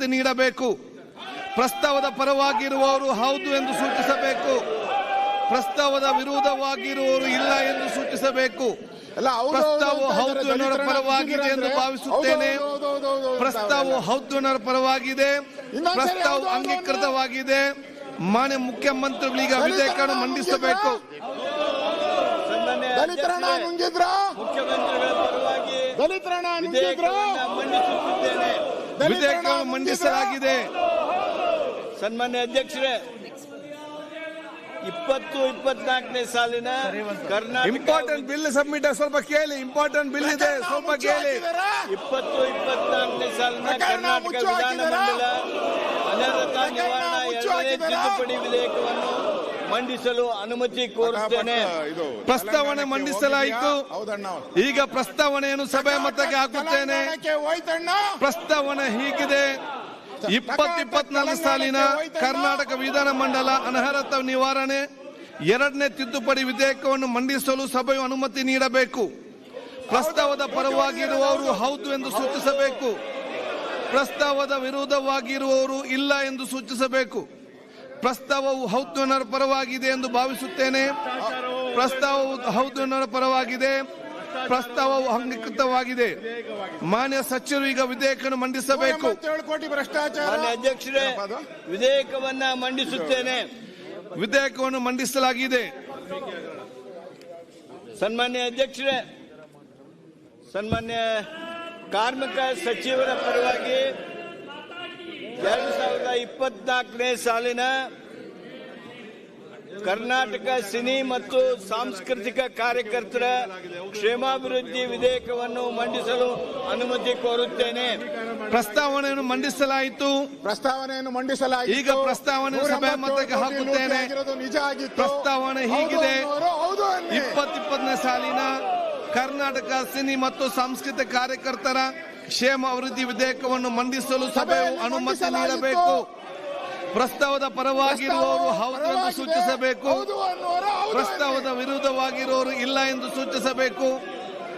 ಅನುಮತಿ ನೀಡಬೇಕು. ಪ್ರಸ್ತಾವದ ಪರವಾಗಿರುವವರು ಹೌದು ಎಂದು ಸೂಚಿಸಬೇಕು. ಪ್ರಸ್ತಾವದ ವಿರೋಧವಾಗಿರುವವರು ಇಲ್ಲ ಎಂದು ಸೂಚಿಸಬೇಕು. ಅಲ್ಲ, ಹೌದು, ಇದ್ದಾರೆ, ಪರವಾಗಿದೆ ಎಂದು ಭಾವಿಸುತ್ತೇನೆ. ಹೌದು, ಪ್ರಸ್ತಾವವು ಹೌದು ಅನ್ನೋರ ಪರವಾಗಿದೆ. ಪ್ರಸ್ತಾವ ಅಂಗೀಕೃತವಾಗಿದೆ. ಮಾನ್ಯ ಮುಖ್ಯಮಂತ್ರಿಗಳೀಗ ವಿಧೇಯಕವನ್ನು ಮಂಡಿಸಬೇಕು. ಮುಖ್ಯಮಂತ್ರಿಗಳ ಪರವಾಗಿ ವಿಧೇಯಕವನ್ನ ವಿಧೇಯಕವನ್ನು ಮಂಡಿಸಲಾಗಿದೆ. ಸನ್ಮಾನ್ಯ ಅಧ್ಯಕ್ಷರೇ ಇಪ್ಪತ್ತು ಇಪ್ಪತ್ನಾಲ್ಕನೇ ಸಾಲಿನ ಕರ್ನಾಟಕ ಇಂಪಾರ್ಟೆಂಟ್ ಬಿಲ್ ಸಬ್ಮಿಟ್ ಸ್ವಲ್ಪ ಕೇಳಿ. ಇಂಪಾರ್ಟೆಂಟ್ ಬಿಲ್ ಇದೆ ಸ್ವಲ್ಪ ಕೇಳಿ. ಇಪ್ಪತ್ತು ಇಪ್ಪತ್ನಾಲ್ಕನೇ ಸಾಲಿನ ಕರ್ನಾಟಕ ವಿಧಾನಮಂಡಲ ವಿಧಾನ ಹಾಕಿದ್ದೀರಾ? ಮಂಡಲ ಅನರ್ಹತಾ ನಿವಾರಣಾ ಎರಡನೇ ತಿದ್ದುಪಡಿ ವಿಧೇಯಕವನ್ನು ಮಂಡಿಸಲು ಅನುಮತಿ ಕೋರುತ್ತೇನೆ ಪ್ರಸ್ತಾವನೆ ಮಂಡಿಸಲಾಯಿತು. ಹೌದಣ್ಣ ಈಗ ಪ್ರಸ್ತಾವನೆಯನ್ನು ಸಭೆ ಮತಕ್ಕೆ ಹಾಕುತ್ತೇನೆ. ಪ್ರಸ್ತಾವನೆ ಹೀಗಿದೆ. ಇಪ್ಪತ್ ಇಪ್ಪತ್ನಾಲ್ಕು ಸಾಲಿನ ಕರ್ನಾಟಕ ವಿಧಾನ ಮಂಡಲ ಅನರ್ಹತ ನಿವಾರಣೆ ಎರಡನೇ ತಿದ್ದುಪಡಿ ವಿಧೇಯಕವನ್ನು ಮಂಡಿಸಲು ಸಭೆಯು ಅನುಮತಿ ನೀಡಬೇಕು. ಪ್ರಸ್ತಾವದ ಪರವಾಗಿರುವವರು ಹೌದು ಎಂದು ಸೂಚಿಸಬೇಕು. ಪ್ರಸ್ತಾವದ ವಿರೋಧವಾಗಿರುವವರು ಇಲ್ಲ ಎಂದು ಸೂಚಿಸಬೇಕು. ಪ್ರಸ್ತಾವವು ಹೌದು ಪರವಾಗಿದೆ ಎಂದು ಭಾವಿಸುತ್ತೇನೆ. ಪ್ರಸ್ತಾವವು ಹೌದು ಪರವಾಗಿದೆ. ಪ್ರಸ್ತಾವವು ಅಂಗೀಕೃತವಾಗಿದೆ. ಮಾನ್ಯ ಸಚಿವರು ಈಗ ವಿಧೇಯಕವನ್ನು ಮಂಡಿಸಬೇಕು. ಎಂಬತ್ತೇಳು ಕೋಟಿ ಭ್ರಷ್ಟಾಚಾರ. ಮಾನ್ಯ ಅಧ್ಯಕ್ಷರೇ ಅದು? ವಿಧೇಯಕವನ್ನ ಮಂಡಿಸುತ್ತೇನೆ. ವಿಧೇಯಕವನ್ನು ಮಂಡಿಸಲಾಗಿದೆ. ಸನ್ಮಾನ್ಯ ಅಧ್ಯಕ್ಷರೇ ಸನ್ಮಾನ್ಯ ಕಾರ್ಮಿಕ ಸಚಿವರ ಪರವಾಗಿ ಎರಡು ಸಾವಿರದ ಇಪ್ಪತ್ನಾಲ್ಕನೇ ಸಾಲಿನ ಕರ್ನಾಟಕ ಸಿನಿ ಮತ್ತು ಸಾಂಸ್ಕೃತಿಕ ಕಾರ್ಯಕರ್ತರ ಕ್ಷೇಮಾಭಿವೃದ್ಧಿ ವಿಧೇಯಕವನ್ನು ಮಂಡಿಸಲು ಅನುಮತಿ ಕೋರುತ್ತೇನೆ. ಪ್ರಸ್ತಾವನೆಯನ್ನು ಮಂಡಿಸಲಾಯಿತು. ಪ್ರಸ್ತಾವನೆಯನ್ನು ಮಂಡಿಸಲಾಯಿತು. ಈಗ ಪ್ರಸ್ತಾವನೆ ಸಭೆ ಮತಕ್ಕೆ ಹಾಕುತ್ತೇನೆ. ನಿಜ ಆಗಿತ್ತು. ಪ್ರಸ್ತಾವನೆ ಹೀಗಿದೆ. ಇಪ್ಪತ್ತಿಪ್ಪತ್ತನೇ ಸಾಲಿನ ಕರ್ನಾಟಕ ಸಿನಿ ಮತ್ತು ಸಾಂಸ್ಕೃತಿಕ ಕಾರ್ಯಕರ್ತರ ಕ್ಷೇಮ ಅಭಿವೃದ್ಧಿ ವಿಧೇಯಕವನ್ನು ಮಂಡಿಸಲು ಸಭೆ ಅನುಮತಿ ನೀಡಬೇಕು. ಪ್ರಸ್ತಾವದ ಪರವಾಗಿರುವವರು ಹೌದು ಎಂದು ಸೂಚಿಸಬೇಕು. ಪ್ರಸ್ತಾವದ ವಿರುದ್ಧವಾಗಿರುವವರು ಇಲ್ಲ ಎಂದು ಸೂಚಿಸಬೇಕು.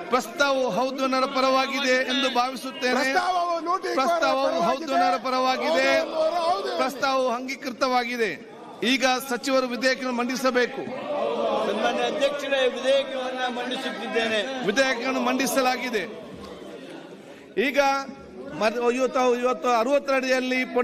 ಪ್ರಸ್ತಾವವು ಹೌದು ಪರವಾಗಿದೆ ಎಂದು ಭಾವಿಸುತ್ತೇನೆ. ಪ್ರಸ್ತಾವವು ಹೌದು ಪರವಾಗಿದೆ. ಪ್ರಸ್ತಾವವು ಅಂಗೀಕೃತವಾಗಿದೆ. ಈಗ ಸಚಿವರು ವಿಧೇಯಕ ಮಂಡಿಸಬೇಕು. ಅಧ್ಯಕ್ಷರೇ ವಿಧೇಯಕವನ್ನು ಮಂಡಿಸುತ್ತಿದ್ದೇನೆ. ವಿಧೇಯಕವನ್ನು ಮಂಡಿಸಲಾಗಿದೆ. ಈಗ ಇವತ್ತು ಅರವತ್ತರಡಿಯಲ್ಲಿ